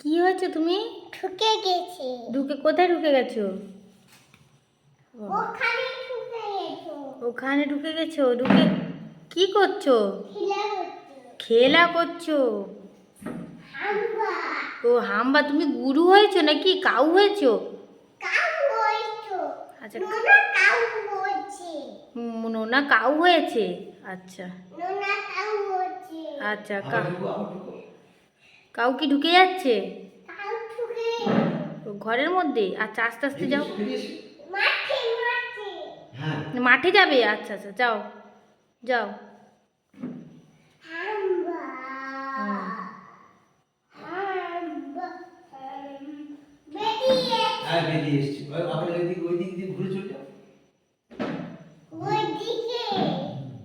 কি হয়েছে তুমি? ঠুকে গেছে। ঢুকে কোথায় ঢুকে গেছো? ওখানে ঠুকে গেছো। ওখানে ঢুকে গেছো? ঢুকে কি করছ? খেলা করছ? ও হাম্বা তুমি গুরু হয়েছো নাকি? কাউ হয়েছো? কাউ হয়েছো। আচ্ছা নোনা কাউ হয়েছে? কাউ হয়েছে। আচ্ছা নোনা কাউ। হয়েছে আচ্ছা কা কাউ কি ঢুকে যাচ্ছে? ও, ঘরের মধ্যে? আচ্ছা আস্তে আস্তে যাও। মাঠে হ্যাঁ। মাঠে যাবে? আচ্ছা আচ্ছা যাও। যাও। বেরিয়ে হ্যাঁ বেরিয়ে এসছি। আবার